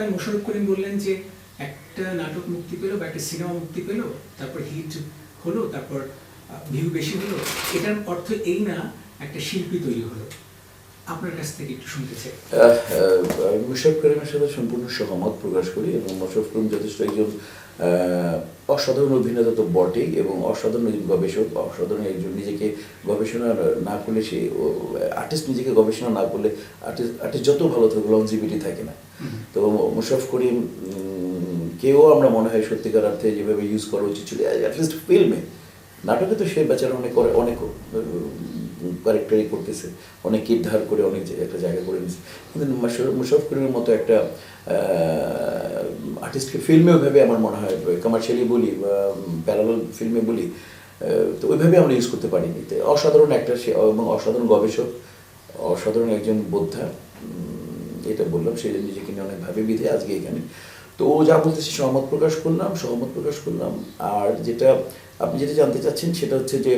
গতকাল মোশারফ করিম বললেন যে একটা নাটক মুক্তি পেল বা একটা সিনেমা মুক্তি পেল, তারপর হিট হলো, তারপর ভিউ বেশি হলো, এটার অর্থ এই না, একটা শিল্পী তৈরি হলো। আপনার কাছ থেকে একটু শুনতে চাই। মুশাফ করিমের সাথে সম্পূর্ণ সহমত প্রকাশ করি এবং মুশাফ করিম যথেষ্ট একজন অসাধারণ অভিনেতা তো বটেই এবং অসাধারণ একজন গবেষক অসাধারণ একজন নিজেকে গবেষণা না করলে সে আর্টিস্ট নিজেকে গবেষণা না করলে আর্টিস্ট আর্টিস্ট যত ভালো থাকবে লংজিবিটি থাকে না। তো মুশাফ করিম কেউ আমরা মনে হয় সত্যিকার অর্থে যেভাবে ইউজ করা উচিত ছিল অ্যাটলিস্ট ফিল্মে নাটকে তো সে বেচারা অনেক করে অনেক ক্যারেক্টারই করতেছে, অনেক কিরধার করে অনেক একটা জায়গা করে নিচ্ছে কিন্তু মুশারফ করিমের মতো একটা আর্টিস্টকে ফিল্মেও ভেবে আমার মনে হয় কমার্শিয়ালি বলি বা প্যারালাল ফিল্মে বলি তো ওইভাবে আমরা ইউজ করতে পারিনি। তো অসাধারণ একটা সে, এবং অসাধারণ গবেষক, অসাধারণ একজন বোদ্ধা এটা বললাম, সে নিজেকে নিয়ে অনেক ভাবে বিধে আজকে এখানে। তো ও যা বলতেছে সহমত প্রকাশ করলাম, সহমত প্রকাশ করলাম। আর যেটা আপনি যেটা জানতে চাচ্ছেন, সেটা হচ্ছে যে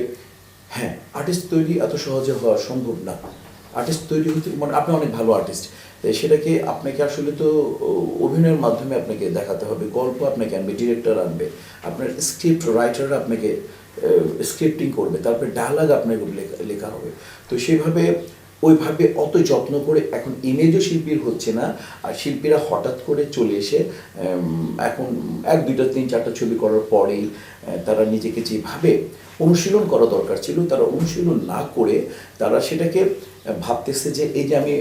হ্যাঁ আর্টিস্ট তৈরি এত সহজে হওয়া সম্ভব না। আর্টিস্ট তৈরি হতে মানে আপনি অনেক ভালো আর্টিস্ট সেটাকে আপনাকে আসলে তো অভিনয়ের মাধ্যমে আপনাকে দেখাতে হবে, গল্প আপনাকে আনবে ডিরেক্টর আনবে, আপনার স্ক্রিপ্ট রাইটার আপনাকে স্ক্রিপ্টিং করবে, তারপরে ডায়ালগ আপনাকে লেখা- লেখা হবে। তো সেভাবে ওইভাবে অত যত্ন করে এখন ইমেজও শিল্পীর হচ্ছে না। আর শিল্পীরা হঠাৎ করে চলে এসে এখন এক, দুইটা, তিন, চারটা ছবি করার পরেই তারা নিজেকে যেভাবে অনুশীলন করা দরকার ছিল, তারা অনুশীলন না করে তারা সেটাকে ভাবতেছে যে এই যে আমি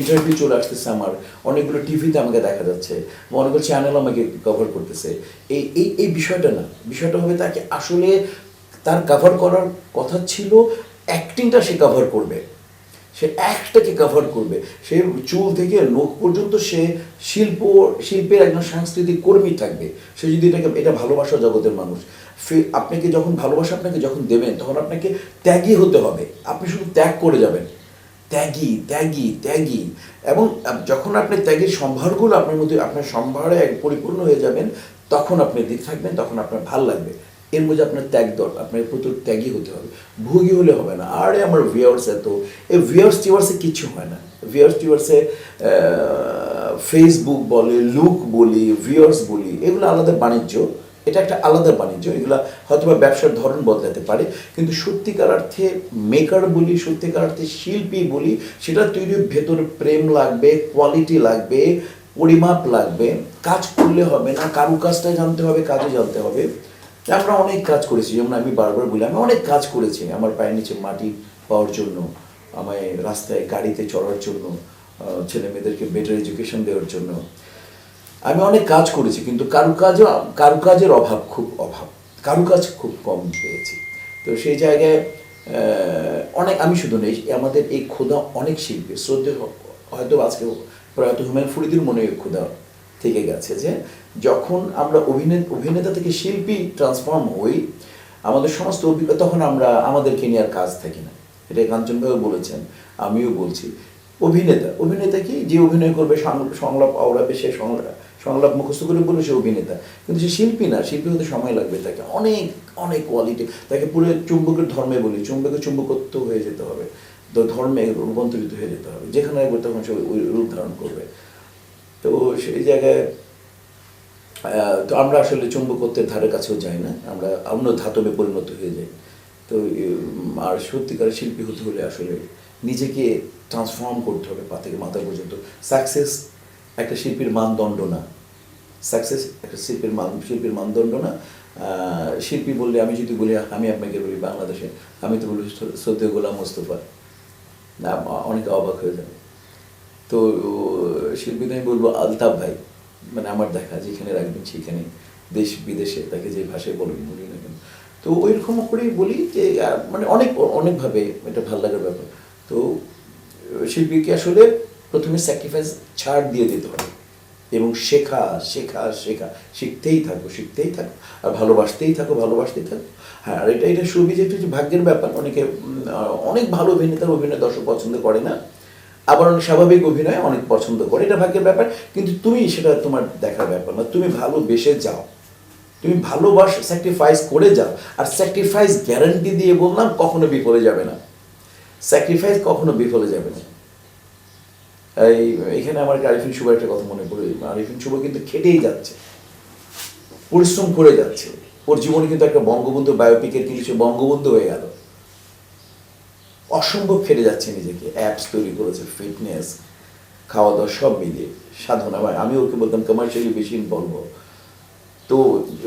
ইন্টারভিউ চলে আসতেছে আমার, অনেকগুলো টিভিতে আমাকে দেখা যাচ্ছে বা অনেকগুলো চ্যানেল আমাকে কভার করতেছে। এই এই এই বিষয়টা না, বিষয়টা হবে তাকে আসলে তার কভার করার কথা ছিল অ্যাক্টিংটা সে কভার করবে। সে একটাকে কভার করবে। সে চুল থেকে নোখ পর্যন্ত সে শিল্প, শিল্পের একজন সাংস্কৃতিক কর্মী থাকবে। সে যদি এটাকে, এটা ভালোবাসা জগতের মানুষ আপনাকে যখন ভালোবাসা আপনাকে যখন দেবেন, তখন আপনাকে ত্যাগী হতে হবে। আপনি শুধু ত্যাগ করে যাবেন। ত্যাগী ত্যাগী ত্যাগী। এবং যখন আপনি ত্যাগের সম্ভারগুলো আপনার মধ্যে, আপনার সম্ভারে পরিপূর্ণ হয়ে যাবেন, তখন আপনি দিক থাকবেন, তখন আপনার ভালো লাগবে। এর মধ্যে আপনার ত্যাগ দর আপনার প্রচুর ত্যাগী হতে হবে। ভোগী হলে হবে না। আরে আমার ভিউয়ার্স এত। এই ভিউয়ার্স টিউয়ার্সে কিচ্ছু হয় না। ভিউয়ার্স টিউয়ার্সে ফেসবুক বলে লুক বলি ভিউয়ার্স বলি, এগুলো আলাদা বাণিজ্য। এটা একটা আলাদা বাণিজ্য। এগুলা হয়তো বা ব্যবসার ধরন বদলাতে পারে। কিন্তু সত্যিকার অর্থে মেকার বলি, সত্যিকার অর্থে শিল্পী বলি, সেটা তৈরি ভেতরে প্রেম লাগবে কোয়ালিটি লাগবে, পরিমাপ লাগবে। কাজ করলে হবে না। কারু কাজটা জানতে হবে, কাজও জানতে হবে। আমরা অনেক কাজ করেছি, যেমন আমি বারবার বলি, আমি অনেক কাজ করেছি, আমার পায়ের নিচে মাটি পাওয়ার জন্য, আমায় রাস্তায় গাড়িতে চড়ার জন্য ছেলে মেয়েদেরকে বেটার এডুকেশন দেওয়ার জন্য। আমি অনেক কাজ করেছি, কিন্তু কারুকাজও কারুকাজের অভাব খুব অভাব কারুকাজ খুব কম পেয়েছি। তো সেই জায়গায় অনেক, আমি শুধু নেই আমাদের এই ক্ষুধা অনেক শিল্পী শ্রদ্ধে হয়তো আজকে প্রয়াত হুমায়ুন ফরিদির মনে ক্ষুধা থেকে গেছে যে যখন আমরা অভিনেতা অভিনেতা থেকে শিল্পী ট্রান্সফর্ম হই, আমাদের সমস্ত অভিজ্ঞতা তখন আমরা আমাদেরকে নিয়ে আর কাজ থাকি না। এটা কাঞ্চন ভাইও বলেছেন, আমিও বলছি। অভিনেতা অভিনেতা কি? যে অভিনয় করবে সংলাপ, আওড়াবে, সে সংলাপ সংলাপ মুখস্থ করে বলবে, সে অভিনেতা। কিন্তু সে শিল্পী না শিল্পী হতে সময় লাগবে তাকে। অনেক অনেক কোয়ালিটি তাকে পুরো চুম্বকের ধর্মে বলি, চুম্বকের চুম্বকত্ব হয়ে যেতে হবে। তো ধর্মে রূপান্তরিত হয়ে যেতে হবে। যেখানে তখন সে ওই রূপ ধারণ করবে। তো সেই জায়গায় তো আমরা আসলে চুম্বকত্বের ধারে কাছেও যাই না, আমরা অন্য ধাতবে পরিণত হয়ে যাই। তো আর সত্যিকার শিল্পী হতে হলে আসলে নিজেকে ট্রান্সফর্ম করতে হবে পা থেকে মাথা পর্যন্ত। সাকসেস একটা শিল্পীর মানদণ্ড না। সাকসেস একটা শিল্পীর মান, শিল্পীর মানদণ্ড না। শিল্পী বললে আমি যদি বলি, আমি আপনাকে বলি বাংলাদেশে, আমি তো বলি সদ্য গোলাম মোস্তফা। না, অনেকে অবাক হয়ে যাবে। তো শিল্পীতে আমি বলব আলতাফ ভাই মানে আমার দেখা, যেখানে রাখবেন সেখানে, দেশ বিদেশে তাকে যে ভাষায় বলবেন বলি না কেন? তো ওই রকম করেই বলি যে মানে অনেক, অনেকভাবে এটা ভালো লাগার ব্যাপার। তো শিল্পীকে আসলে প্রথমে স্যাক্রিফাইস ছাড় দিয়ে দিতে হবে। এবং শেখা শেখা শেখা, শিখতেই থাকো শিখতেই থাকো আর ভালোবাসতেই থাকো ভালোবাসতেই থাকো হ্যাঁ আর এটা এটা সুবিধা একটু ভাগ্যের ব্যাপার, অনেকে অনেক ভালো অভিনেতার অভিনয় দর্শক পছন্দ করে না। আবার স্বাভাবিক অভিনয় অনেক পছন্দ করে, এটা ভাগ্যের ব্যাপার। কিন্তু তুমি সেটা তোমার দেখার ব্যাপার না। তুমি ভালোবেসে যাও। তুমি ভালোবাস স্যাক্রিফাইস করে যাও। আর স্যাক্রিফাইস গ্যারান্টি দিয়ে বললাম, কখনো বিফলে যাবে না। স্যাক্রিফাইস কখনো বিফলে যাবে না। এই, এখানে আমার আরিফিন শুভ একটা কথা মনে পড়ে। আরিফিন শুভ কিন্তু খেটেই যাচ্ছে। পরিশ্রম করে যাচ্ছে। ওর জীবনে কিন্তু একটা বঙ্গবন্ধু বায়োপিকের কিছু বঙ্গবন্ধু হয়ে গেল। অসম্ভব ফেরে যাচ্ছে নিজেকে। অ্যাপস তৈরি করেছে ফিটনেস খাওয়া দাওয়া সব মিলিয়ে। সাধনা ভাই, আমি ওকে বলতাম কমার্শিয়ালি বেশি ইনভলভ তো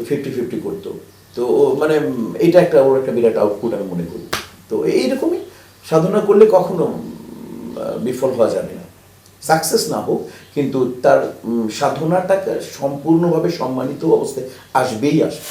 ফিফটি ফিফটি করতো। তো মানে এটা একটা, ওর একটা বিরাট আউটপুট আমি মনে করি। তো এইরকমই সাধনা করলে কখনো বিফল হওয়া যাবে না। সাকসেস না হোক, কিন্তু তার সাধনাটাকে সম্পূর্ণভাবে সম্মানিত অবস্থায় আসবেই আসবে।